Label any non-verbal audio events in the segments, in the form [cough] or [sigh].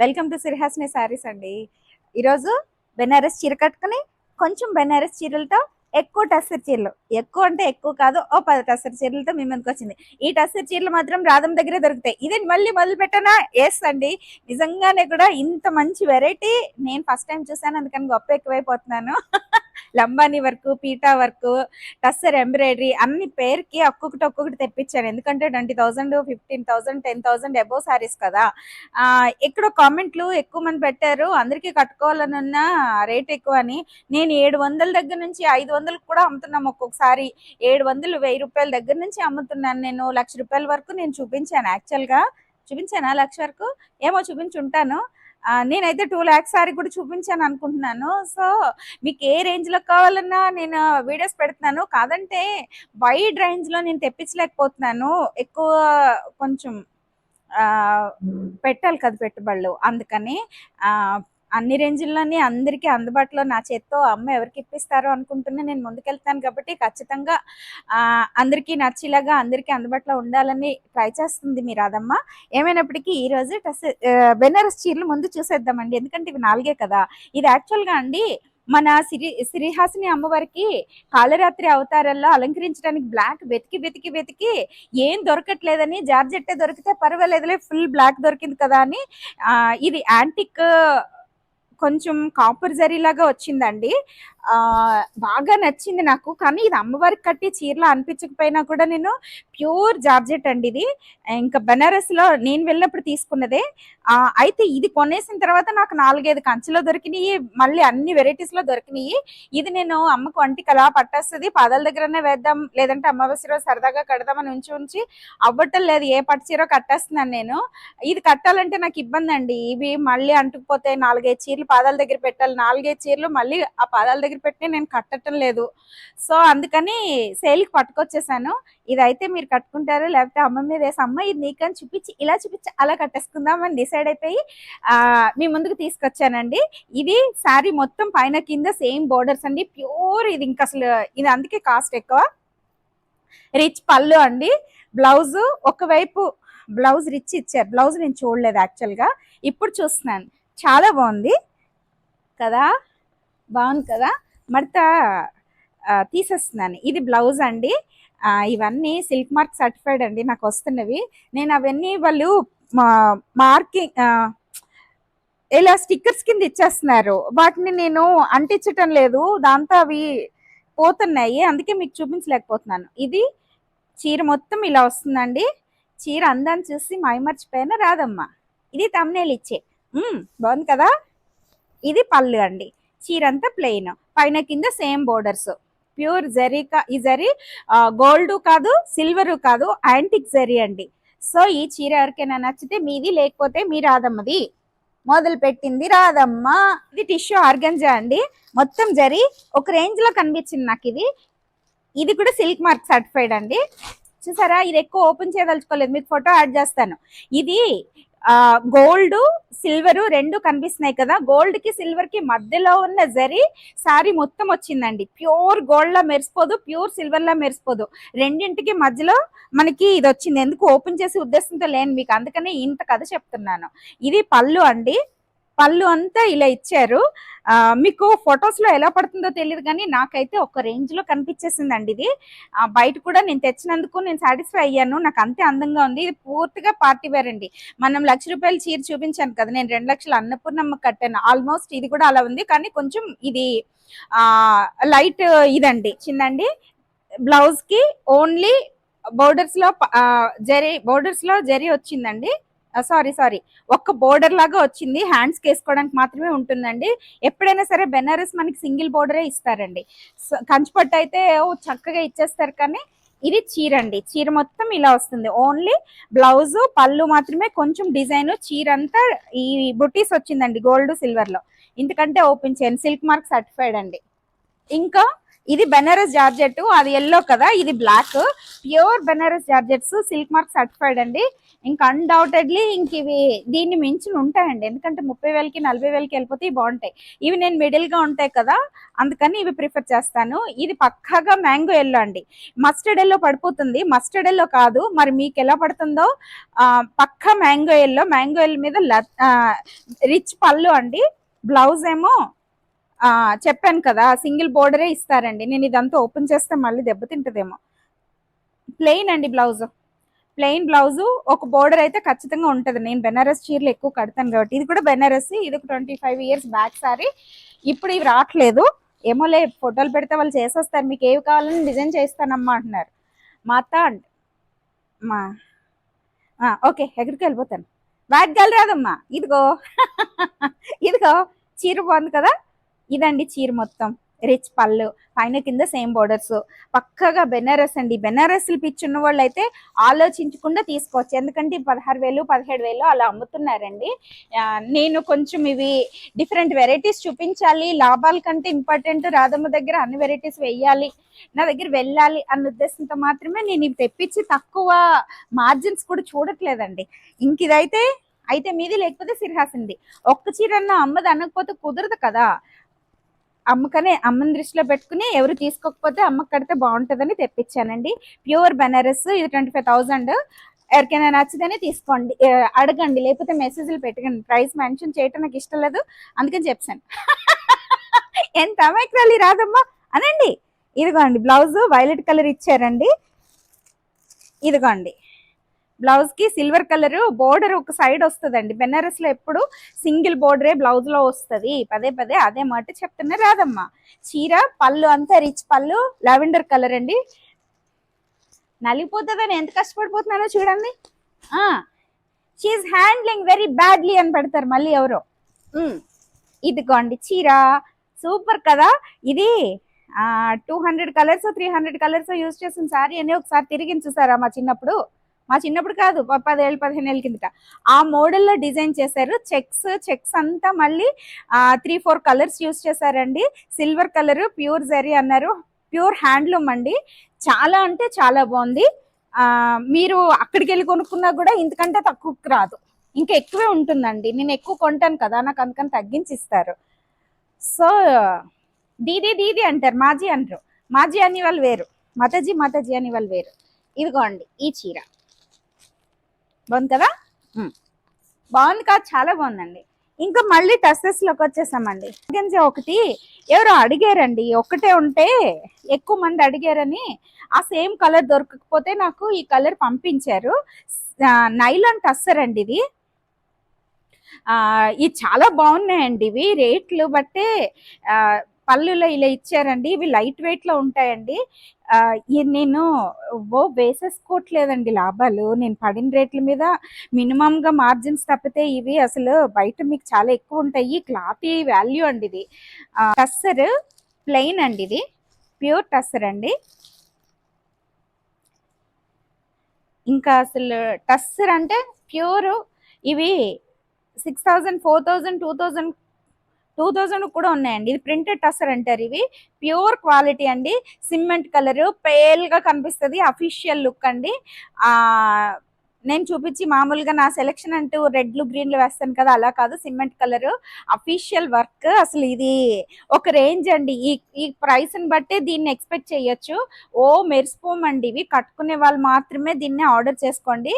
Welcome to సిరిహాస్ని saris అండి. ఈరోజు బెనారస్ చీర కట్టుకుని కొంచెం బెనారస్ చీరలతో ఎక్కువ టస్సర్ చీరలు. ఎక్కువ అంటే ఎక్కువ కాదు ఓ పది టస్సర్ చీరలతో మీ ముందుకు వచ్చింది. ఈ టస్సర్ చీరలు మాత్రం రాధం దగ్గరే దొరుకుతాయి. ఇదే మళ్ళీ మొదలు పెట్టనా ఎస్ అండి. నిజంగానే కూడా ఇంత మంచి వెరైటీ నేను ఫస్ట్ టైం చూసాను అందుకని గొప్ప ఎక్కువైపోతున్నాను. లంబానీ వర్క్ పీటా వర్క్ టస్సర్ ఎంబ్రాయిడరీ అన్ని పేరుకి ఒక్కొక్కటి ఒక్కొక్కటి తెప్పించాను. ఎందుకంటే twenty thousand fifteen thousand ten thousand above saris కదా. ఇక్కడ కామెంట్లు ఎక్కువ మంది పెట్టారు. అందరికీ కట్టుకోవాలని ఉన్న రేట్ ఎక్కువ అని నేను ఏడు వందల దగ్గర నుంచి ఐదు వందలకు కూడా అమ్ముతున్నాం ఒక్కొక్కసారి. ఏడు వందలు వెయ్యి రూపాయల దగ్గర నుంచి అమ్ముతున్నాను నేను. లక్ష రూపాయల వరకు నేను చూపించాను. యాక్చువల్గా చూపించానా లక్ష వరకు? ఏమో చూపించుంటాను. నేనైతే టూ ల్యాక్స్ సారీ కూడా చూపించాను అనుకుంటున్నాను. సో మీకు ఏ రేంజ్లో కావాలన్నా నేను వీడియోస్ పెడుతున్నాను. కాదంటే వైడ్ రేంజ్లో నేను తెప్పించలేకపోతున్నాను. ఎక్కువ కొంచెం పెట్టాలి కదా పెట్టుబడులు. అందుకని అన్ని రేంజ్లోని అందరికీ అందుబాటులో నా చేత్తో అమ్మ ఎవరికి ఇప్పిస్తారో అనుకుంటున్నా నేను ముందుకెళ్తాను కాబట్టి ఖచ్చితంగా అందరికీ నచ్చేలాగా అందరికీ అందుబాటులో ఉండాలని ట్రై చేస్తుంది మీ రాధమ్మ. ఏమైనప్పటికీ ఈరోజు టస్ బెనారస్ చీరలు ముందు చూసేద్దామండి. ఎందుకంటే ఇవి నాలుగే కదా. ఇది యాక్చువల్గా అండి మన సిరి శ్రీహాసిని అమ్మవారికి కాళరాత్రి అవతారాల్లో అలంకరించడానికి బ్లాక్ వెతికి వెతికి వెతికి ఏం దొరకట్లేదని జార్జెట్టే దొరికితే పర్వాలేదులే ఫుల్ బ్లాక్ దొరికింది కదా అని ఇది యాంటిక్ కొంచెం కాపర్ జరీ లాగా వచ్చిందండి. బాగా నచ్చింది నాకు. కానీ ఇది అమ్మవారికి కట్టి చీరలా అనిపించకపోయినా కూడా నేను ప్యూర్ జార్జెట్ అండి ఇది. ఇంకా బెనారస్లో నేను వెళ్ళినప్పుడు తీసుకున్నదే. ఆ అయితే ఇది కొనేసిన తర్వాత నాకు నాలుగైదు కంచెలో దొరికినాయి. మళ్ళీ అన్ని వెరైటీస్లో దొరికినాయి. ఇది నేను అమ్మకు వంటికి అలా పట్టేస్తుంది. పాదాల దగ్గరనే వేద్దాం లేదంటే అమావాస్య రోజు సరదాగా కడదామని ఉంచి ఉంచి అవ్వటం లేదు. ఏ పట్టు చీర కట్టేస్తున్నాను నేను. ఇది కట్టాలంటే నాకు ఇబ్బంది అండి ఇవి మళ్ళీ అంటుకుపోతే నాలుగైదు చీరలు పాదాల దగ్గర పెట్టాలి. నాలుగైదు చీరలు మళ్ళీ ఆ పాదాల దగ్గర పెట్టి నేను కట్టడం లేదు. సో అందుకని సేల్కి పట్టుకొచ్చేసాను. ఇదైతే మీరు కట్టుకుంటారు లేకపోతే అమ్మ మీద వేసి అమ్మ ఇది నీకని చూపించి ఇలా చూపించి అలా కట్టేసుకుందాం అని డిసైడ్ అయిపోయి మీ ముందుకు తీసుకొచ్చానండి. ఇది శారీ మొత్తం పైన కింద సేమ్ బోర్డర్స్ అండి. ప్యూర్ ఇది ఇంకా అసలు ఇది అందుకే కాస్ట్ ఎక్కువ. రిచ్ పళ్ళు అండి. బ్లౌజ్ ఒకవైపు బ్లౌజ్ రిచ్ ఇచ్చారు. బ్లౌజ్ నేను చూడలేదు యాక్చువల్గా. ఇప్పుడు చూస్తున్నాను. చాలా బాగుంది కదా? బాగుంది కదా? మడత తీసేస్తున్నాను. ఇది బ్లౌజ్ అండి. ఇవన్నీ సిల్క్ మార్క్ సర్టిఫైడ్ అండి నాకు వస్తున్నవి. నేను అవన్నీ వాళ్ళు మార్కింగ్ ఇలా స్టిక్కర్స్ కింద ఇచ్చేస్తున్నారు. వాటిని నేను అంటించటం లేదు. దాంతో అవి పోతున్నాయి. అందుకే మీకు చూపించలేకపోతున్నాను. ఇది చీర మొత్తం ఇలా వస్తుందండి. చీర అందాన్ని చూసి మైమర్చిపోయిన? రాదమ్మా. ఇది తమ్నేలు ఇచ్చే. బాగుంది కదా? ఇది పళ్ళు అండి. చీర అంతా ప్లెయిన్ పైన కింద సేమ్ బోర్డర్స్ ప్యూర్ జరీ ఈ జరీ గోల్డ్ కాదు సిల్వర్ కాదు యాంటిక్ జరీ అండి. సో ఈ చీర ఎవరికైనా నచ్చితే మీది లేకపోతే మీ రాదమ్మది మొదలు పెట్టింది రాదమ్మ ఇది టిష్యూ ఆర్గంజా అండి. మొత్తం జరీ ఒక రేంజ్లో కనిపించింది నాకు ఇది. ఇది కూడా సిల్క్ మార్క్ సర్టిఫైడ్ అండి. చూసారా? ఇది ఎక్కువ ఓపెన్ చేయదలుచుకోలేదు. మీకు ఫోటో యాడ్ చేస్తాను. ఇది గోల్డ్ సిల్వర్ రెండు కనిపిస్తున్నాయి కదా. గోల్డ్కి సిల్వర్కి మధ్యలో ఉన్న జరీ సారీ మొత్తం వచ్చిందండి. ప్యూర్ గోల్డ్ లా మెరిసిపోదు ప్యూర్ సిల్వర్ లా మెరిసిపోదు. రెండింటికి మధ్యలో మనకి ఇది వచ్చింది. ఎందుకు ఓపెన్ చేసే ఉద్దేశంతో లేను మీకు. అందుకనే ఇంత కథ చెప్తున్నాను. ఇది పళ్ళు అండి. పళ్ళు అంతా ఇలా ఇచ్చారు. మీకు ఫొటోస్లో ఎలా పడుతుందో తెలియదు కానీ నాకైతే ఒక రేంజ్లో కనిపించేసిందండి ఇది. బయట కూడా నేను తెచ్చినందుకు నేను సాటిస్ఫై అయ్యాను. నాకు అంతే అందంగా ఉంది. ఇది పూర్తిగా పార్టీ వేర్ అండి. మనం లక్ష రూపాయలు చీర చూపించాను కదా నేను రెండు లక్షలు అన్నపూర్ణమ్మ కట్టాను. ఆల్మోస్ట్ ఇది కూడా అలా ఉంది. కానీ కొంచెం ఇది ఆ లైట్ ఇదండి. చిన్నండి. బ్లౌజ్కి ఓన్లీ బోర్డర్స్లో జరీ బోర్డర్స్లో జరీ వచ్చిందండి. సారీ సారీ ఒక్క బోర్డర్ లాగా వచ్చింది. హ్యాండ్స్ వేసుకోవడానికి మాత్రమే ఉంటుందండి. ఎప్పుడైనా సరే బెనారస్ మనకి సింగిల్ బోర్డరే ఇస్తారండి. కంచిపట్టు అయితే ఓ చక్కగా ఇచ్చేస్తారు కానీ ఇది చీర అండి. చీర మొత్తం ఇలా వస్తుంది. ఓన్లీ బ్లౌజ్ పళ్ళు మాత్రమే కొంచెం డిజైన్ చీర అంతా ఈ బుటీస్ వచ్చిందండి గోల్డ్ సిల్వర్లో. ఇంతకంటే ఓపెన్ చేయండి సిల్క్ మార్క్ సర్టిఫైడ్ అండి. ఇంకా ఇది బెనారస్ జార్జెట్ అది ఎల్లో కదా ఇది black pure Banaras georgettes silk mark certified అండి. ఇంకా అన్డౌటెడ్లీ ఇంక ఇవి దీన్ని మించిన ఉంటాయండి. ఎందుకంటే ముప్పై వేలకి నలభై వేలకి వెళ్ళిపోతే బాగుంటాయి. ఇవి నేను మిడిల్గా ఉంటాయి కదా అందుకని ఇవి ప్రిఫర్ చేస్తాను. ఇది పక్కాగా మ్యాంగో ఎల్లో అండి. మస్టర్డ్ ఎల్లో పడిపోతుంది. మస్టర్డ్ ఎల్లో కాదు. మరి మీకు ఎలా పడుతుందో పక్క పక్కా మ్యాంగో ఎల్లో మ్యాంగో ఎల్లో మీద రిచ్ పళ్ళు అండి. బ్లౌజ్ ఏమో చెప్పాను కదా సింగిల్ బోర్డరే ఇస్తారండి. నేను ఇదంతా ఓపెన్ చేస్తే మళ్ళీ దెబ్బతింటదేమో. ప్లెయిన్ అండి బ్లౌజ్ ప్లెయిన్ బ్లౌజ్ ఒక బోర్డర్ అయితే ఖచ్చితంగా ఉంటుంది. నేను బెనారస్ చీరలు ఎక్కువ కడతాను కాబట్టి. ఇది కూడా బెనారస్ ఇది ఒక twenty five years back sari ఇప్పుడు ఇవి రావట్లేదు ఏమోలే ఫోటోలు పెడితే వాళ్ళు చేసేస్తారు. మీకు ఏవి కావాలని డిజైన్ చేస్తానమ్మా అంటున్నారు. మా అత్త అంట మా ఓకే ఎక్కడికి వెళ్ళిపోతాను. బ్యాగ్ రాదమ్మా. ఇదిగో. [laughs] ఇదిగో చీర బాగుంది కదా. ఇదండి చీర మొత్తం. రిచ్ పళ్ళు పైన కింద సేమ్ బోర్డర్స్ పక్కగా బెనారస్ అండి. బెనారస్ పిచ్చున్న వాళ్ళు అయితే ఆలోచించకుండా తీసుకోవచ్చు. ఎందుకంటే పదహారు వేలు పదిహేడు వేలు అలా అమ్ముతున్నారండి. నేను కొంచెం ఇవి డిఫరెంట్ వెరైటీస్ చూపించాలి. లాభాల కంటే ఇంపార్టెంట్ రాధమ్మ దగ్గర అన్ని వెరైటీస్ వెయ్యాలి నా దగ్గర వెళ్ళాలి అన్న ఉద్దేశంతో మాత్రమే నేను ఇవి తెప్పించి తక్కువ మార్జిన్స్ కూడా చూడట్లేదండి. ఇంక ఇదైతే అయితే మీది లేకపోతే సిరిహాసింది ఒక్క చీరన్న అమ్మది అనకపోతే కుదరదు కదా. అమ్మకనే అమ్మని దృష్టిలో పెట్టుకుని ఎవరు తీసుకోకపోతే అమ్మకి కడితే బాగుంటుందని తెప్పించానండి. ప్యూర్ బెనారస్ ఇది ట్వంటీ ఫైవ్ థౌజండ్. ఎవరికైనా నచ్చితేనే తీసుకోండి. అడగండి. లేకపోతే మెసేజ్లు పెట్టకండి. ప్రైస్ మెన్షన్ చేయటం నాకు ఇష్టం లేదు. అందుకని చెప్పాను. [laughs] ఎంత అమైక్రాలి రాదమ్మా అనండి. ఇదిగోండి బ్లౌజ్ వైలెట్ కలర్ ఇచ్చారండి. ఇదిగోండి. బ్లౌజ్కి సిల్వర్ కలర్ బోర్డర్ ఒక సైడ్ వస్తుందండి. బెనారస్లో ఎప్పుడు సింగిల్ బోర్డరే బ్లౌజ్లో వస్తుంది. పదే పదే అదే మాట చెప్తున్నా రాదమ్మా చీర పళ్ళు అంతా రిచ్ పళ్ళు లావెండర్ కలర్ అండి. నలిగిపోతుందని ఎంత కష్టపడిపోతున్నానో చూడండి. షీఈ్ హ్యాండ్లింగ్ వెరీ బ్యాడ్లీ అని పెడతారు మళ్ళీ ఎవరో. ఇదిగోండి చీర. సూపర్ కదా. ఇది two hundred colours three hundred colours use చేసిన సారీ అని ఒకసారి తిరిగి చూసారా మా చిన్నప్పుడు? మా చిన్నప్పుడు కాదు పదేళ్ళు పదిహేను ఏళ్ళ కిందట. ఆ మోడల్లో డిజైన్ చేశారు. చెక్స్ చెక్స్ అంతా మళ్ళీ త్రీ ఫోర్ కలర్స్ యూస్ చేశారండి. సిల్వర్ కలర్ ప్యూర్ జరీ అన్నారు. ప్యూర్ హ్యాండ్లూమ్ అండి. చాలా అంటే చాలా బాగుంది. మీరు అక్కడికి వెళ్ళి కొనుక్కున్నా కూడా ఇంతకంటే తక్కువకి రాదు. ఇంకా ఎక్కువే ఉంటుందండి. నేను ఎక్కువ కొంటాను కదా నాకు అందుకని తగ్గించి ఇస్తారు. సో దీది దీది అంటారు. మాజీ అంటారు మాజీ అని వాళ్ళు వేరు. మతజీ మాతాజీ అని వాళ్ళు వేరు. ఇదిగోండి ఈ చీర. బాగుంది కదా. బాగుంది కాదు చాలా బాగుందండి. ఇంకా మళ్ళీ టసెస్లోకి వచ్చేసామండి. గంజ ఒకటి ఎవరో అడిగారండి. ఒక్కటే ఉంటే ఎక్కువ మంది అడిగారని. ఆ సేమ్ కలర్ దొరకకపోతే నాకు ఈ కలర్ పంపించారు. నైలాన్ టస్సర్ అండి ఇది. ఇవి చాలా బాగున్నాయండి ఇవి రేట్లు బట్టే పళ్ళులో ఇలా ఇచ్చారండి. ఇవి లైట్ వెయిట్లో ఉంటాయండి. నేను ఓ వేసేసుకోవట్లేదండి లాభాలు. నేను పడిన రేట్ల మీద మినిమంగా మార్జిన్స్ తప్పితే ఇవి అసలు బయట మీకు చాలా ఎక్కువ ఉంటాయి. క్లాత్ వాల్యూ అండి ఇది. టస్సర్ ప్లెయిన్ అండి ఇది. ప్యూర్ టస్సర్ అండి. ఇంకా అసలు టస్సర్ అంటే ప్యూర్ ఇవి six thousand four thousand two thousand two thousand కూడా ఉన్నాయండి. ఇది ప్రింటెడ్ టసర్ అంటారు ఇవి. ప్యూర్ క్వాలిటీ అండి. సిమెంట్ కలర్ పేల్గా కనిపిస్తుంది అఫీషియల్ లుక్ అండి. ఆ నేను చూపించి మామూలుగా నా సెలెక్షన్ అంటూ రెడ్లు గ్రీన్లు వేస్తాను కదా అలా కాదు. సిమెంట్ కలర్ అఫీషియల్ వర్క్ అసలు ఇది ఒక రేంజ్ అండి. ఈ ఈ ప్రైస్ని బట్టే బట్టి దీన్ని ఎక్స్పెక్ట్ చేయొచ్చు. ఓ మెరిసిపోమండి ఇవి. కట్టుకునే వాళ్ళు మాత్రమే దీన్ని ఆర్డర్ చేసుకోండి.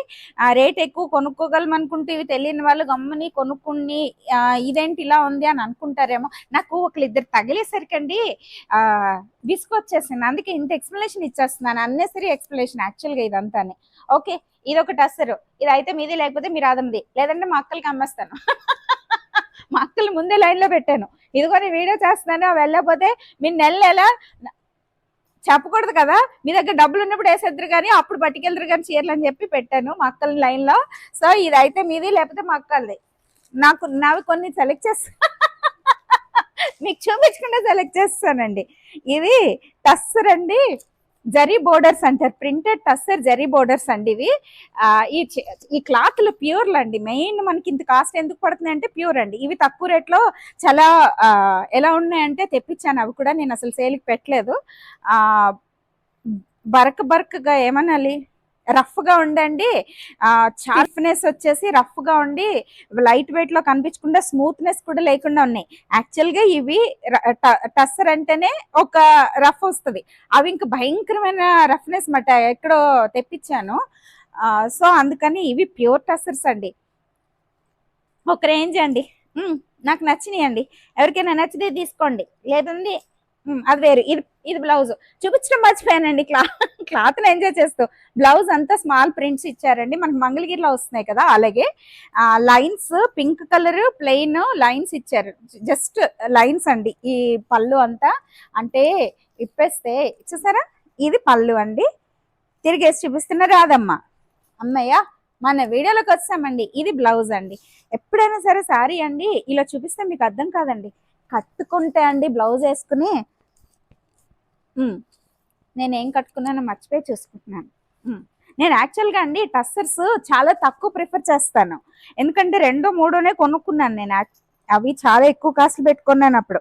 రేట్ ఎక్కువ కొనుక్కోగలం అనుకుంటే ఇవి తెలియని వాళ్ళు గమ్ముని కొనుక్కుని ఇదేంటి ఇలా ఉంది అని అనుకుంటారేమో. నాకు ఒకళ్ళు ఇద్దరు తగిలేసరికి అండి విసుకొచ్చేసింది అందుకే ఇంత ఎక్స్ప్లెనేషన్ ఇచ్చేస్తున్నాను. అన్నెసరీ ఎక్స్ప్లెనేషన్ యాక్చువల్గా ఇదంతానే. ఓకే ఇది ఒకటి టస్సరు ఇది అయితే మీది లేకపోతే మీరు అదమ్మది లేదంటే మా అక్కలకి అమ్మేస్తాను. మా అక్కలు ముందే లైన్లో పెట్టాను. ఇదిగో నేను వీడియో చేస్తున్నాను అవి వెళ్ళకపోతే మీరు నెల నెల చెప్పకూడదు కదా? మీ దగ్గర డబ్బులు ఉన్నప్పుడు వేసేద్దరు కానీ అప్పుడు పట్టుకెళ్తారు కానీ చీరలు అని చెప్పి పెట్టాను మా అక్కల లైన్లో సో ఇది అయితే మీది లేకపోతే మా అక్కలది. నాకు నావి కొన్ని సెలెక్ట్ చేస్తా మీకు చూపించకుండా సెలెక్ట్ చేస్తానండి. ఇది టస్సర్ అండి జరీ బోర్డర్స్ అంటారు ప్రింటెడ్ టస్సర్ జరీ బోర్డర్స్ అండి ఇవి. ఈ ఈ క్లాత్లు ప్యూర్లు అండి. మెయిన్ మనకి ఇంత కాస్ట్ ఎందుకు పడుతుంది అంటే ప్యూర్ అండి. ఇవి తక్కువ రేట్లో చాలా ఎలా ఉన్నాయంటే తెప్పించాను. అవి కూడా నేను అసలు సేల్కి పెట్టలేదు. బరక బరకగా ఏమనాలి? రఫ్గా ఉండండి. ఆ షార్ప్నెస్ వచ్చేసి రఫ్గా ఉండి లైట్ వెయిట్లో కనిపించకుండా స్మూత్నెస్ కూడా లేకుండా ఉన్నాయి. యాక్చువల్గా ఇవి టస్సర్ అంటేనే ఒక రఫ్ వస్తుంది. అవి ఇంకా భయంకరమైన రఫ్నెస్ మాట ఎక్కడో తెప్పించాను. సో అందుకని ఇవి ప్యూర్ టస్సర్స్ అండి. ఒక రేంజ్ అండి. నాకు నచ్చినాయి అండి ఎవరికైనా నచ్చితే తీసుకోండి. లేదండి అది వేరు. ఇది ఇది బ్లౌజ్. చూపించడం మర్చిపోయానండి. క్లా క్లాత్ ఎంజాయ్ చేస్తూ. బ్లౌజ్ అంతా స్మాల్ ప్రింట్స్ ఇచ్చారండి. మనకు మంగళగిరిలో వస్తున్నాయి కదా అలాగే lines pink colour plain lines ఇచ్చారు. జస్ట్ లైన్స్ అండి. ఈ పళ్ళు అంతా అంటే ఇప్పేస్తే చూసారా? ఇది పళ్ళు అండి. తిరిగేసి చూపిస్తున్న రాదమ్మ అమ్మయ్య మన వీడియోలోకి వచ్చామండి. ఇది బ్లౌజ్ అండి. ఎప్పుడైనా సరే సారీ అండి. ఇలా చూపిస్తే మీకు అర్థం కాదండి. కట్టుకుంటే అండి బ్లౌజ్ వేసుకుని. నేనేం నేను ఏం కట్టుకున్నానో మర్చిపోయి చూసుకుంటున్నాను. నేను యాక్చువల్గా అండి టస్సర్స్ చాలా తక్కువ ప్రిఫర్ చేస్తాను. ఎందుకంటే రెండో మూడోనే కొనుక్కున్నాను నేను. అవి చాలా ఎక్కువ కాస్ట్లు పెట్టుకున్నాను అప్పుడు.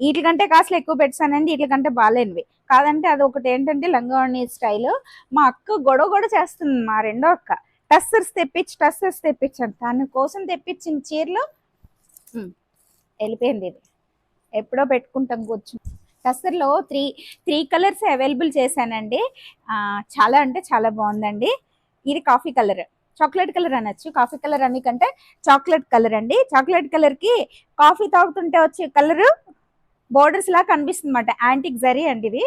వీటికంటే కాస్ట్లు ఎక్కువ పెట్టానండి వీటికంటే బాగాలేనివి కాదంటే అది ఒకటి ఏంటంటే లంగావణి స్టైల్. మా అక్క గొడవ గొడవ చేస్తుంది మా రెండో అక్క. టస్సర్స్ తెప్పించి టస్సర్స్ తెప్పించాను. దాని కోసం తెప్పించిన చీరలు వెళ్ళిపోయింది ఇది. ఎప్పుడో పెట్టుకుంటాం కూర్చు టస్సర్లో త్రీ త్రీ కలర్స్ అవైలబుల్ చేశానండి. చాలా అంటే చాలా బాగుందండి. ఇది కాఫీ కలర్. చాక్లెట్ కలర్ అనొచ్చు. కాఫీ కలర్ అని కంటే చాక్లెట్ కలర్ అండి. చాక్లెట్ కలర్కి కాఫీ తాగుతుంటే వచ్చే కలరు బోర్డర్స్ లా కనిపిస్తుంది అనమాట యాంటిక్ జరీ అండి ఇది.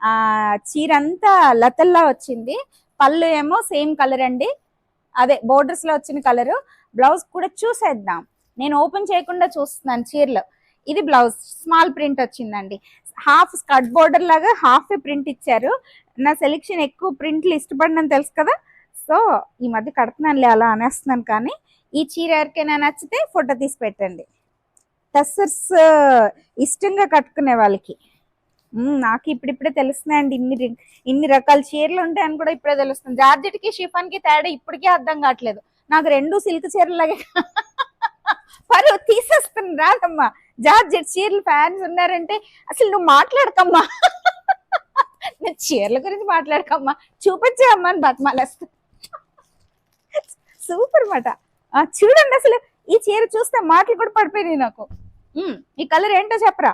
చీరంతా చీర అంతా లతల్లా వచ్చింది. పళ్ళు ఏమో సేమ్ కలర్ అండి. అదే బోర్డర్స్లో వచ్చిన కలర్. బ్లౌజ్ కూడా చూసేద్దాం. నేను ఓపెన్ చేయకుండా చూస్తున్నాను చీరలో. ఇది బ్లౌజ్ స్మాల్ ప్రింట్ వచ్చిందండి. హాఫ్ స్కర్ట్ బోర్డర్ లాగా హాఫ్ ప్రింట్ ఇచ్చారు. నా సెలెక్షన్ ఎక్కువ ప్రింట్లు ఇష్టపడినని తెలుసు కదా? సో ఈ మధ్య కడుతున్నానులే అలా అనేస్తున్నాను కానీ ఈ చీర ఎవరికైనా నచ్చితే ఫోటో తీసి పెట్టండి. టస్సర్స్ ఇష్టంగా కట్టుకునే వాళ్ళకి. నాకు ఇప్పుడిప్పుడే తెలుస్తున్నాయండి ఇన్ని ఇన్ని రకాల చీరలు ఉంటాయని కూడా ఇప్పుడే తెలుస్తుంది. జార్జెట్కి షిఫాన్కి కి తేడా ఇప్పటికే అర్థం కావట్లేదు. నాకు రెండు సిల్క్ చీరలాగే [laughs] పరు తీసేస్తుంది రాదమ్మా. జార్జెట్ చీరలు ఫ్యాన్స్ ఉన్నారంటే అసలు నువ్వు మాట్లాడకమ్మా. నేను చీరల గురించి మాట్లాడకమ్మా. చూపించే అమ్మా అని బతమాలేస్తా. సూపర్ మాట. ఆ, చూడండి అసలు ఈ చీర చూస్తే మాటలు కూడా పడిపోయినాయి నాకు. ఈ కలర్ ఏంటో చెప్పరా?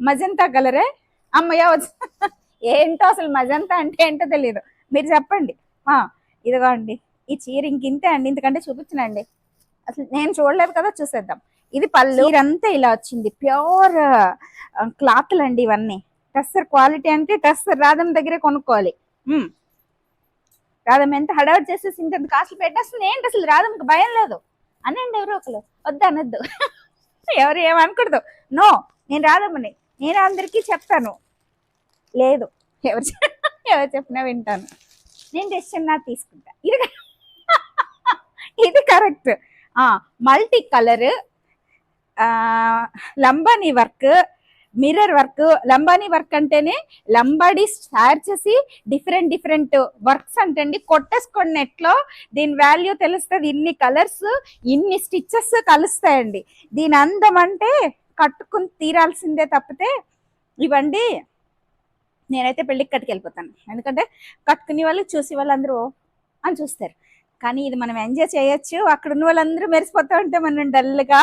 మజంతా కలరే అమ్మయ్య వచ్చి ఏంటో అసలు మజంతా అంటే ఏంటో తెలియదు మీరు చెప్పండి. ఇదిగో అండి ఈ చీర ఇంకింతే అండి. ఇంతకంటే చూపించనండి. అసలు నేను చూడలేదు కదా చూసేద్దాం. ఇది పళ్ళు. ఇదంతా ఇలా వచ్చింది. ప్యూర్ క్లాత్లు అండి ఇవన్నీ. టస్సర్ క్వాలిటీ అంటే టస్సర్ రాధం దగ్గరే కొనుక్కోవాలి. రాధం ఎంత హడావిడి చేసేసి ఇంత కాస్ట్లు పెట్టేస్తుంది ఏంటి అసలు రాధంకి భయం లేదు? అనండి ఎవరో ఒకరు వద్దు అనొద్దు. [laughs] ఎవరు ఏమనకూడదు నో నేను రాధమ్మని నేను అందరికీ చెప్తాను. లేదు. ఎవరు ఎవరు చెప్పినా వింటాను. నేను డెసిషన్ నా తీసుకుంటా. ఇది [laughs] ఇది correct. Multi colour Lambani work mirror work Lambani work అంటేనే లంబాడీ తయారు చేసి డిఫరెంట్ డిఫరెంట్ వర్క్స్ అంటండి. కొట్టేసుకోండి నెట్లో దీని వాల్యూ తెలుస్తుంది. ఇన్ని కలర్స్ ఇన్ని స్టిచ్చెస్ కలుస్తాయండి. దీని అందం అంటే కట్టుకుని తీరాల్సిందే తప్పితే ఇవ్వండి. నేనైతే పెళ్ళికి కట్టుకెళ్ళిపోతాను. ఎందుకంటే కట్టుకునే వాళ్ళు చూసి వాళ్ళందరూ అని చూస్తారు. కానీ ఇది మనం ఎంజాయ్ చేయొచ్చు. అక్కడ ఉన్న వాళ్ళందరూ మెరిసిపోతూ ఉంటే మనం డల్గా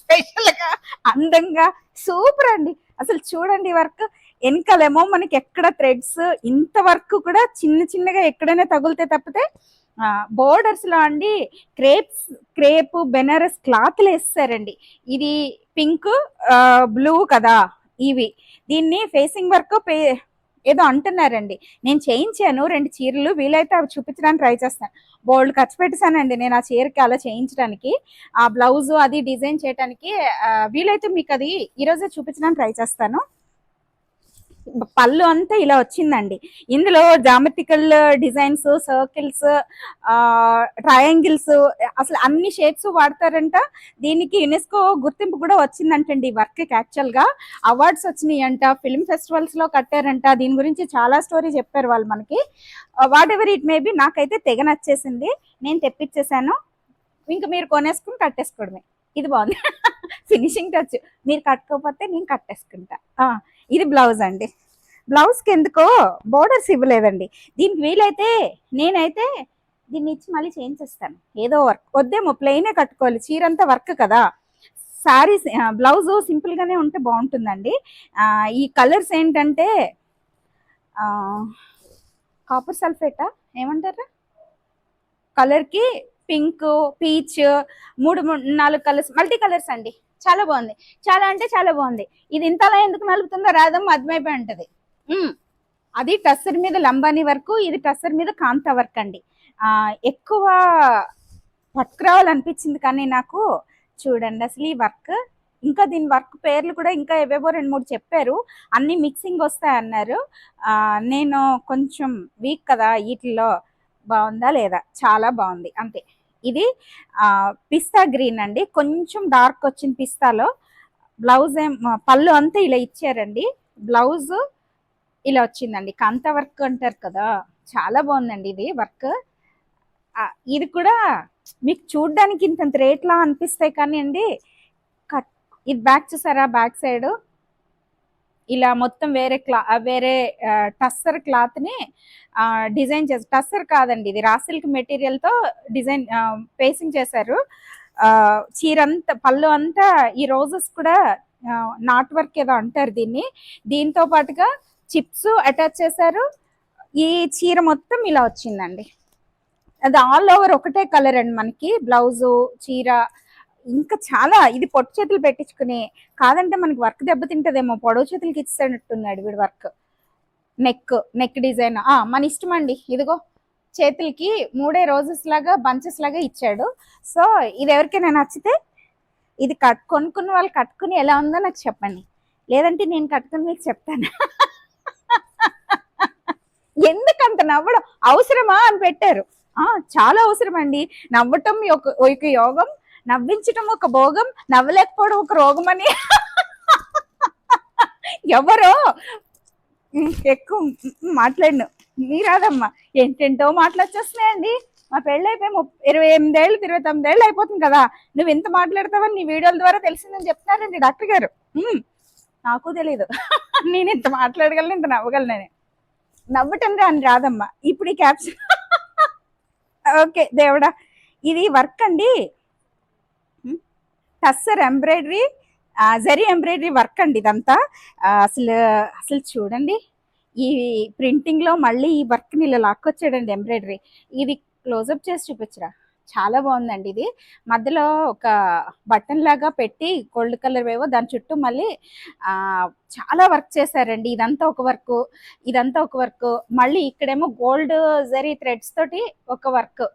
స్పెషల్గా అందంగా సూపర్ అండి. అసలు చూడండి వర్క్. వెనకాలేమో మనకి ఎక్కడ థ్రెడ్స్ ఇంత వర్క్ కూడా చిన్న చిన్నగా ఎక్కడైనా తగులితే తప్పితే బోర్డర్స్లో అండి క్రేప్స్ క్రేప్ బెనారస్ క్లాత్లు వేస్తారండి. ఇది పింక్ బ్లూ కదా ఇవి. దీన్ని ఫేసింగ్ వర్క్ పే ఏదో అంటున్నారండి. నేను చేయించాను రెండు చీరలు వీలైతే అవి చూపించడానికి ట్రై చేస్తాను. బోల్డ్ ఖర్చు పెట్టేశానండి నేను ఆ చీరకి అలా చేయించడానికి. ఆ బ్లౌజ్ అది డిజైన్ చేయడానికి వీలైతే మీకు అది ఈరోజే చూపించడానికి ట్రై చేస్తాను. పళ్ళు అంతా ఇలా వచ్చిందండి. ఇందులో జామెట్రికల్ డిజైన్స్ సర్కిల్స్ ట్రయాంగిల్స్ అసలు అన్ని షేప్స్ వాడతారంట. దీనికి యునెస్కో గుర్తింపు కూడా వచ్చిందంటండి ఈ వర్క్కి యాక్చువల్గా అవార్డ్స్ వచ్చినాయి అంట ఫిల్మ్ ఫెస్టివల్స్లో కట్టారంట. దీని గురించి చాలా స్టోరీ చెప్పారు వాళ్ళు మనకి. వాట్ ఎవర్ ఇట్ మేబీ నాకైతే తెగ నచ్చేసింది. నేను తెప్పించేసాను ఇంకా మీరు కొనేసుకుని కట్టేసుకోవడమే. ఇది బాగుంది. [laughs] ఫినిషింగ్ టచ్ మీరు కట్టుకోకపోతే నేను కట్టేసుకుంటా. ఇది బ్లౌజ్ అండి. బ్లౌజ్కి ఎందుకో బోర్డర్స్ ఇవ్వలేదండి. దీనికి వీలైతే నేనైతే దీన్ని ఇచ్చి మళ్ళీ చేంజ్ చేస్తాను. ఏదో వర్క్. వద్దేమో ప్లెయినే కట్టుకోవాలి. చీర అంతా వర్క్ కదా. శారీస్ బ్లౌజ్ సింపుల్గానే ఉంటే బాగుంటుందండి. ఈ కలర్స్ ఏంటంటే కాపర్ సల్ఫేటా? ఏమంటారా? కలర్కి పింక్ పీచ్ మూడు మూడు నాలుగు కలర్స్ మల్టీ కలర్స్ అండి. చాలా బాగుంది. చాలా అంటే చాలా బాగుంది. ఇది ఇంతలా ఎందుకు నలుపుతుందో రాదమ్మ అర్థమైపోయి ఉంటుంది. అది టస్సర్ మీద లంబానీ వర్క్ ఇది టస్సర్ మీద కాంత వర్క్ అండి. ఎక్కువ పట్టుకురావాలనిపించింది కానీ నాకు చూడండి అసలు ఈ వర్క్. ఇంకా దీని వర్క్ పేర్లు కూడా ఇంకా ఏవేవో రెండు మూడు చెప్పారు. అన్ని మిక్సింగ్ వస్తాయి అన్నారు. నేను కొంచెం వీక్ కదా వీటిల్లో బాగుందా లేదా? చాలా బాగుంది. అంతే. ఇది పిస్తా గ్రీన్ అండి. కొంచెం డార్క్ వచ్చింది పిస్తాలో బ్లౌజ్ ఏం పళ్ళు అంతా ఇలా ఇచ్చారండి. బ్లౌజ్ ఇలా వచ్చిందండి. కంత వర్క్ అంటారు కదా. చాలా బాగుందండి ఇది వర్క్. ఇది కూడా మీకు చూడ్డానికి ఇంత రేట్లా అనిపిస్తాయి కానీ అండి కట్ ఇది బ్యాక్ చూసారా? బ్యాక్ సైడ్ ఇలా మొత్తం వేరే క్లా వేరే టస్సర్ క్లాత్ని డిజైన్ చేసి టస్సర్ కాదండి ఇది. రాసిల్క్ మెటీరియల్తో మెటీరియల్తో డిజైన్ పేసింగ్ చేశారు. చీరంతా చీర అంతా పళ్ళు అంతా ఈ రోజెస్ కూడా నాట్ వర్క్ ఏదో అంటారు దీన్ని. దీంతో పాటుగా చిప్స్ అటాచ్ చేశారు. ఈ చీర మొత్తం ఇలా వచ్చిందండి. అది ఆల్ ఓవర్ ఒకటే కలర్ అండి మనకి. బ్లౌజు చీర ఇంకా చాలా ఇది పొట్టు చేతులు పెట్టించుకుని కాదంటే మనకి వర్క్ దెబ్బతింటదేమో పొడవు చేతులకి ఇచ్చేటట్టున్నాడు వీడు వర్క్. Neck neck design. ఆ మన ఇష్టం అండి. ఇదిగో చేతులకి మూడే రోజెస్ లాగా బంచెస్ లాగా ఇచ్చాడు. సో ఇది ఎవరికైనా నచ్చితే ఇది కట్ కొనుక్కున్న వాళ్ళు కట్టుకుని ఎలా ఉందో నాకు చెప్పండి. లేదంటే నేను కట్టుకుని మీకు చెప్తాను. ఎందుకంత నవ్వడం? అవసరమా అని పెట్టారు. చాలా అవసరం అండి నవ్వటం ఒక ఒక యోగం. నవ్వించడం ఒక భోగం నవ్వలేకపోవడం ఒక రోగం అని ఎవరో ఎక్కువ ఉమ్, మీరాదమ్మా. ఏంటేంటో మాట్లాడొచ్చేస్తున్నాయండి. మా పెళ్ళైపోయి ముప్పై ఇరవై ఎనిమిదేళ్ళు ఇరవై తొమ్మిదేళ్ళు అయిపోతుంది కదా. నువ్వు ఎంత మాట్లాడతావని నీ వీడియోల ద్వారా తెలిసిందని చెప్తున్నారండి డాక్టర్ గారు. నాకు తెలీదు. నేను ఇంత మాట్లాడగలను ఇంత నవ్వగలను నేను నవ్వటం రాని రాదమ్మా. ఇప్పుడు ఈ క్యాప్షన్ ఓకే దేవుడా. ఇది వర్క్ అండి. Tussar embroidery zari embroidery work అండి ఇదంతా. అసలు అసలు చూడండి ఈ ప్రింటింగ్లో మళ్ళీ ఈ వర్క్ని ఇలా లాక్కొచ్చాడండి ఎంబ్రాయిడరీ. ఇది క్లోజప్ చేసి చూపించరా? చాలా బాగుందండి ఇది. మధ్యలో ఒక బటన్ లాగా పెట్టి గోల్డ్ కలర్ వేవో దాని చుట్టూ మళ్ళీ చాలా వర్క్ చేశారండి. ఇదంతా ఒక వర్క్ ఇదంతా ఒక వర్క్. మళ్ళీ ఇక్కడేమో గోల్డ్ జరీ థ్రెడ్స్ తోటి ఒక వర్క్.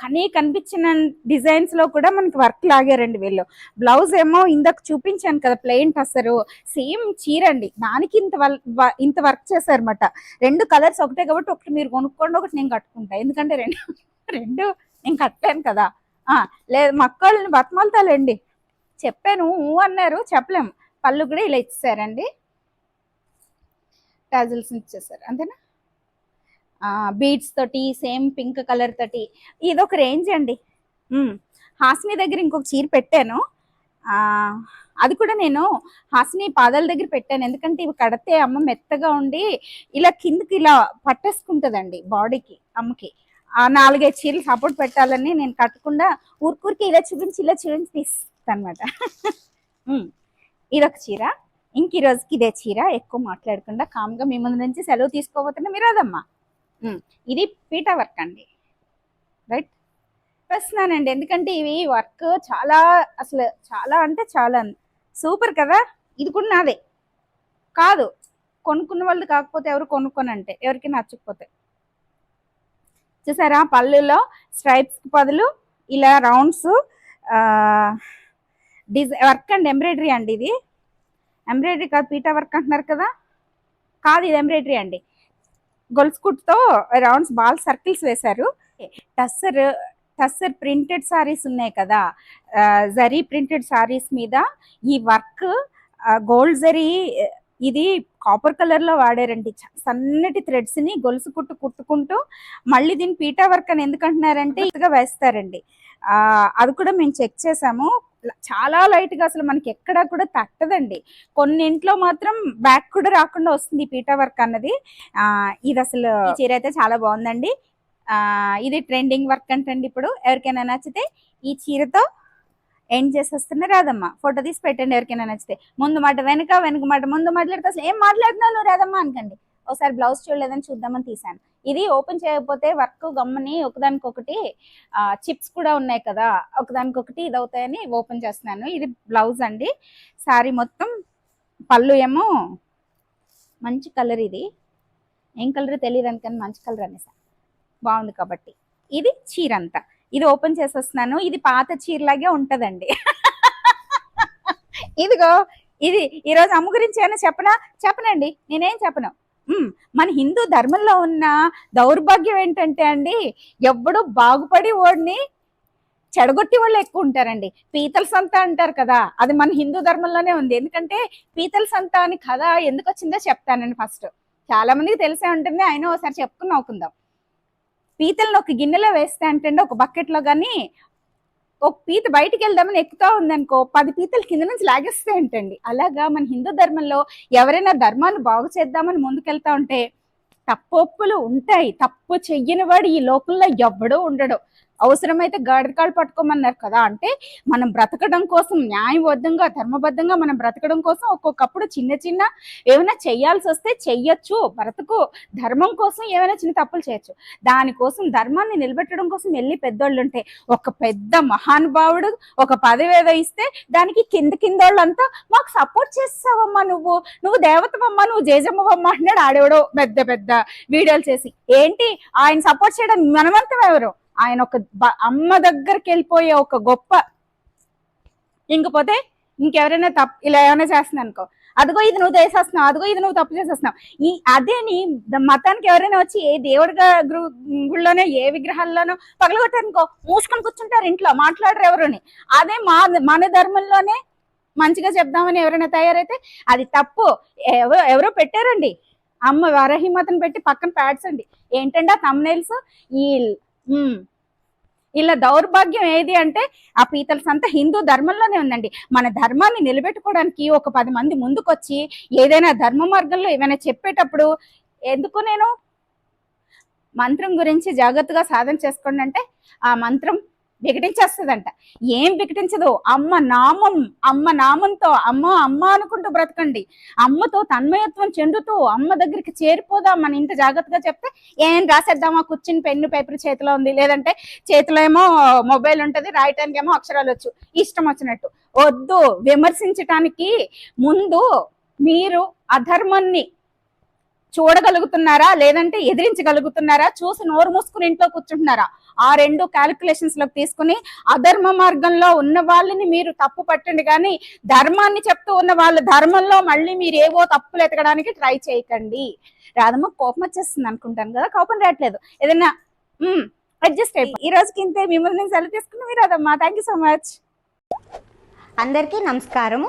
కానీ కనిపించిన డిజైన్స్లో కూడా మనకి వర్క్ లాగారండి వీళ్ళు. బ్లౌజ్ ఏమో ఇందాక చూపించాను కదా ప్లెయిన్ టస్సరు. సేమ్ చీర అండి దానికి ఇంత వల్- ఇంత వర్క్ చేశారన్నమాట. రెండు కలర్స్ ఒకటే కాబట్టి ఒకటి మీరు కొనుక్కోండి ఒకటి నేను కట్టుకుంటా. ఎందుకంటే రెండు రెండు నేను కట్టాను కదా లేదు మా అక్కల్ని బతమాలతాలేండి. చెప్పాను అన్నారు చెప్పలేము పళ్ళు కూడా ఇలా ఇచ్చేసారండి. టాజిల్స్ ఇచ్చేసారు అంతేనా? బీడ్స్ తోటి సేమ్ పింక్ కలర్ తోటి. ఇది ఒక రేంజ్ అండి హాస్ని దగ్గర ఇంకొక చీర పెట్టాను. అది కూడా నేను హాస్ని పాదాల దగ్గర పెట్టాను. ఎందుకంటే ఇవి కడితే అమ్మ మెత్తగా ఉండి ఇలా కిందకి ఇలా పట్టేసుకుంటుందండి బాడీకి అమ్మకి. నాలుగైదు చీరలు సపోర్ట్ పెట్టాలని నేను కట్టకుండా ఊరికూరికి ఇలా చూపించి ఇలా చూపించి తీస్తాను ఇదొక చీర. ఇంక ఈ రోజుకి ఇదే చీర. ఎక్కువ మాట్లాడకుండా కామ్గా మీ ముందు నుంచి సెలవు తీసుకోబోతున్నా మీరు అదమ్మా ఇది పీటా వర్క్ అండి. రైట్ ప్రస్తున్నానండి ఎందుకంటే ఇవి వర్క్ చాలా అసలు చాలా అంటే చాలా సూపర్ కదా? ఇది కూడా నాదే. కాదు. కొనుక్కున్న వాళ్ళు కాకపోతే ఎవరు కొనుక్కోనంటే ఎవరికి నచ్చకపోతే. చూసారా? పళ్ళులో స్ట్రైప్స్ బదులు ఇలా రౌండ్స్ డిజై వర్క్ అండ్ ఎంబ్రాయిడరీ అండి ఇది. ఎంబ్రాయిడరీ కాదు పీటా వర్క్ అంటున్నారు కదా? కాదు ఇది ఎంబ్రాయిడరీ అండి. గొలుసు కుట్టుతో రౌండ్స్ బాల్ సర్కిల్స్ వేశారు. టస్సర్ టస్సర్ ప్రింటెడ్ సారీస్ ఉన్నాయి కదా? జరీ ప్రింటెడ్ సారీస్ మీద ఈ వర్క్ గోల్డ్ జరీ ఇది కాపర్ కలర్లో వాడారండి. సన్నటి థ్రెడ్స్ని గొలుసు కుట్టు కుట్టుకుంటూ మళ్ళీ దీన్ని పీటా వర్క్ అని ఎందుకంటున్నారంటే [laughs] ఇదిగా వేస్తారండి. ఆ అది కూడా మేము చెక్ చేసాము. చాలా లైట్గా అసలు మనకి ఎక్కడా కూడా తట్టదండి. కొన్ని ఇంట్లో మాత్రం బ్యాక్ కూడా రాకుండా వస్తుంది పీటా వర్క్ అన్నది. ఆ ఇది అసలు చీర అయితే చాలా బాగుందండి. ఆ ఇది ట్రెండింగ్ వర్క్ అంటండి ఇప్పుడు. ఎవరికైనా నచ్చితే ఈ చీరతో ఎండ్ చేసేస్తున్నా రాదమ్మ. ఫోటో తీసి పెట్టండి ఎవరికైనా నచ్చితే. ముందు మాట వెనక వెనక మాట ముందు మాట్లాడితే అసలు ఏం మాట్లాడుతున్నావు నువ్వు రాదమ్మ అనకండి. ఒకసారి బ్లౌజ్ చూడలేదని చూద్దామని తీసాను ఇది ఓపెన్ చేయకపోతే వర్క్ గమ్మని ఒకదానికొకటి చిప్స్ కూడా ఉన్నాయి కదా ఒకదానికొకటి ఇది అవుతాయని ఓపెన్ చేస్తున్నాను. ఇది బ్లౌజ్ అండి. సారీ మొత్తం పళ్ళు ఏమో మంచి కలర్ ఇది. ఏం కలర్ తెలియదు అనుకని మంచి కలర్ అనేసా. బాగుంది కాబట్టి. ఇది చీర అంతా ఇది ఓపెన్ చేసేస్తున్నాను. ఇది పాత చీరలాగే ఉంటదండి. [laughs] ఇదిగో ఇది ఈరోజు అమ్మ గురించి ఏమైనా చెప్పనా? చెప్పనండి. నేనేం చెప్పను. మన హిందూ ధర్మంలో ఉన్న దౌర్భాగ్యం ఏంటంటే అండి ఎవడు బాగుపడి ఓడిని చెడగొట్టి వాళ్ళు ఎక్కువ ఉంటారండి. పీతల సంత అంటారు కదా అది మన హిందూ ధర్మంలోనే ఉంది. ఎందుకంటే పీతల సంత అని కథ ఎందుకు వచ్చిందో చెప్తానండి ఫస్ట్. చాలా మందికి తెలిసే ఉంటుంది. అయినా ఒకసారి చెప్పుకుని నవ్వుకుందాం. పీతలను ఒక గిన్నెలో వేస్తే అంటే ఒక బకెట్లో కానీ ఒక పీత బయటికి వెళ్దామని ఎక్కుతా ఉందనుకో పది పీతలు కింద నుంచి లాగేస్తే ఏంటండి అలాగా మన హిందూ ధర్మంలో ఎవరైనా ధర్మాన్ని బాగు చేద్దామని ముందుకెళ్తా ఉంటే తప్పొప్పులు ఉంటాయి. తప్పు చెయ్యని వాడు ఈ లోకంలో ఎవ్వడూ ఉండడు. అవసరమైతే గాడికాళ్ళు పట్టుకోమన్నారు కదా. అంటే మనం బ్రతకడం కోసం న్యాయబద్ధంగా ధర్మబద్ధంగా మనం బ్రతకడం కోసం ఒక్కొక్కప్పుడు చిన్న చిన్న ఏమైనా చెయ్యాల్సి వస్తే చెయ్యొచ్చు బ్రతకు ధర్మం కోసం ఏమైనా చిన్న తప్పులు చేయొచ్చు. దానికోసం ధర్మాన్ని నిలబెట్టడం కోసం వెళ్ళి పెద్దోళ్ళు ఉంటే ఒక పెద్ద మహానుభావుడు ఒక పదవి ఏదో ఇస్తే దానికి కింద కింద వాళ్ళంతా మాకు సపోర్ట్ చేస్తావమ్మా నువ్వు నువ్వు దేవతవమ్మా నువ్వు జేజమ్మవమ్మ అన్నాడు ఆడేవాడు పెద్ద పెద్ద వీడియోలు చేసి. ఏంటి? ఆయన సపోర్ట్ చేయడానికి మనమంతం ఎవరు? ఆయన ఒక బ- అమ్మ దగ్గరికి వెళ్ళిపోయే ఒక గొప్ప ఇంకపోతే ఇంకెవరైనా తప్పు ఇలా ఏమైనా చేస్తున్నాను అనుకో అదిగో ఇది నువ్వు చేసేస్తున్నావు అదిగో ఇది నువ్వు తప్పు చేసేస్తున్నావు. ఈ అదేని మతానికి ఎవరైనా వచ్చి ఏ దేవుడి గురు- గుళ్ళోనో ఏ విగ్రహాల్లోనో పగలగొట్టారనుకో మూసుకొని కూర్చుంటారు ఇంట్లో మాట్లాడరు ఎవరుని. అదే మా మన ధర్మంలోనే మంచిగా చెప్దామని ఎవరైనా తయారైతే అది తప్పు. ఎవరో ఎవరో పెట్టారండి. అమ్మ వరహిమతను పెట్టి పక్కన ప్యాడ్స్ అండి ఏంటంటే ఆ తమ్నైల్స్ ఈ ఇలా దౌర్భాగ్యం ఏది అంటే ఆ పీతల సంత హిందూ ధర్మంలోనే ఉందండి. మన ధర్మాన్ని నిలబెట్టుకోవడానికి ఒక పది మంది ముందుకొచ్చి ఏదైనా ధర్మ మార్గంలో ఏమైనా చెప్పేటప్పుడు ఎందుకు నేను మంత్రం గురించి జాగ్రత్తగా సాధన చేసుకోండి అంటే ఆ మంత్రం వికటించేస్తుందంట. ఏం వికటించదు? అమ్మ నామం అమ్మ నామంతో అమ్మ అమ్మ అనుకుంటూ బ్రతకండి. అమ్మతో తన్మయత్వం చెందుతూ అమ్మ దగ్గరికి చేరిపోదాం మన ఇంత జాగ్రత్తగా చెప్తే ఏం రాసేద్దామా? కూర్చుని పెన్ను పేపర్ చేతిలో ఉంది. లేదంటే చేతిలో ఏమో మొబైల్ ఉంటుంది రాయటానికి ఏమో అక్షరాలు వచ్చు. ఇష్టం వచ్చినట్టు. వద్దు విమర్శించటానికి ముందు మీరు అధర్మాన్ని చూడగలుగుతున్నారా? లేదంటే ఎదిరించగలుగుతున్నారా? చూసి నోరు మూసుకుని ఇంట్లో కూర్చుంటున్నారా? ఆ రెండు క్యాలిక్యులేషన్స్లోకి తీసుకుని అధర్మ మార్గంలో ఉన్న వాళ్ళని మీరు తప్పు పట్టండి. కానీ ధర్మాన్ని చెప్తూ ఉన్న వాళ్ళ ధర్మంలో మళ్ళీ మీరు ఏవో తప్పులు ఎతకడానికి ట్రై చేయకండి. రాధమ్మ కోపం వచ్చేస్తుంది అనుకుంటాను కదా? కోపం రావట్లేదు. ఏదైనా అడ్జస్ట్ అయిపోయి ఈ రోజుకి ఇంతే. మిమ్మల్ని నేను సెలవు తీసుకుని మీరు రాదమ్మా థ్యాంక్ యూ సో మచ్ అందరికీ నమస్కారము.